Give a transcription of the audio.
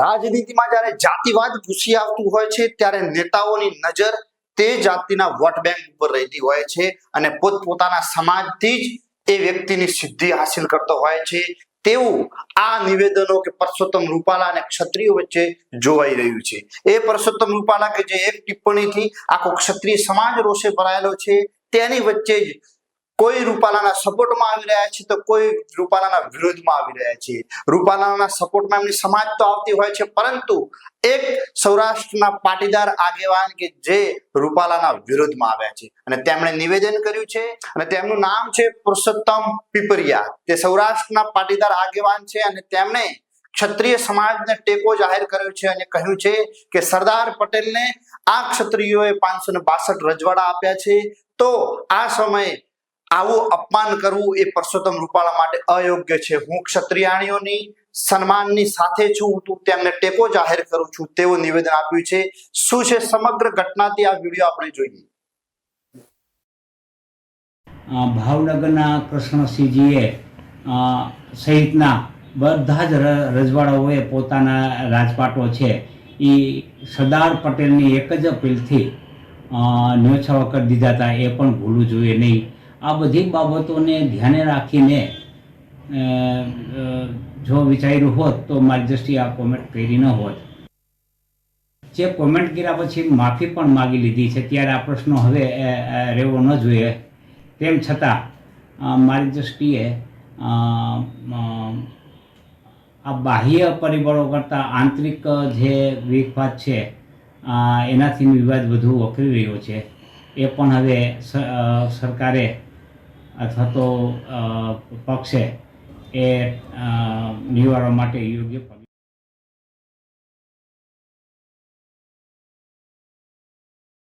રાજનીતિમાં જ્યારે જાતિવાદ ઘૂસી આવતું હોય છે, ત્યારે નેતાઓની નજર તે જાતિના વોટ બેંક ઉપર રહેતી હોય છે અને પોતપોતાના સમાજથી જ એ વ્યક્તિની સિદ્ધિ હાસિલ કરતો હોય છે. તેવું આ નિવેદનો કે પરસોત્તમ રૂપાલા અને ક્ષત્રિયો વચ્ચે જોવાઈ રહ્યું છે. એ પરસોત્તમ રૂપાલા કે જે એક ટિપ્પણીથી આખો ક્ષત્રિય સમાજ રોષે ભરાયેલો છે, તેની વચ્ચે જ કોઈ રૂપાલાના સપોર્ટમાં આવી રહ્યા છે તો કોઈ રૂપાલાના વિરોધમાં આવી રહ્યા છે. રૂપાલાના સપોર્ટમાં એમની સમાજ તો આવતી હોય છે, પરંતુ એક સૌરાષ્ટ્રના પાટીદાર આગેવાન કે જે રૂપાલાના વિરોધમાં આવ્યા છે. અને તેમણે નિવેદન કર્યું છે અને તેમનું નામ છે પુરુષોત્તમ પીપરિયા. તે સૌરાષ્ટ્રના પાટીદાર આગેવાન છે અને તેમણે ક્ષત્રિય સમાજને ટેકો જાહેર કર્યો છે અને કહ્યું છે કે સરદાર પટેલને આ ક્ષત્રિયોએ પાંચસો ને બાસઠ રજવાડા આપ્યા છે. તો આ સમયે આવું અપમાન કરવું એ પરસોત્તમ રૂપાલા માટે અયોગ્ય છે. હું ક્ષત્રિયાણીઓની સન્માનની સાથે છું, હું તેમને ટેકો જાહેર કરું છું, તેવું નિવેદન આપ્યું છે. શું છે સમગ્ર ઘટનાથી આ વીડિયો આપણે જોઈએ? ભાવનગરના કૃષ્ણસિંહજીએ સહિતના બધા જ રજવાડાઓએ પોતાના રાજપાટો છે. એ સરદાર પટેલની એક જ અપીલથી ન્યોછાવા કરી દીધા હતા. એ પણ ભૂલવું જોઈએ નહીં. આ બધી બાબતોને ધ્યાને રાખીને જો વિચાર્યું હોત તો મારી દ્રષ્ટિએ આ કોમેન્ટ કરી ન હોત. જે કોમેન્ટ કર્યા પછી માફી પણ માગી લીધી છે. ત્યારે આ પ્રશ્નો હવે રહેવો ન જોઈએ. તેમ છતાં મારી દ્રષ્ટિએ આ બાહ્ય પરિબળો કરતાં આંતરિક, જે વિખવાદ છે એનાથી વિવાદ વધુ વકરી રહ્યો છે. એ પણ હવે સરકારે અથવા તો પક્ષે એ નિવારવા માટે યોગ્ય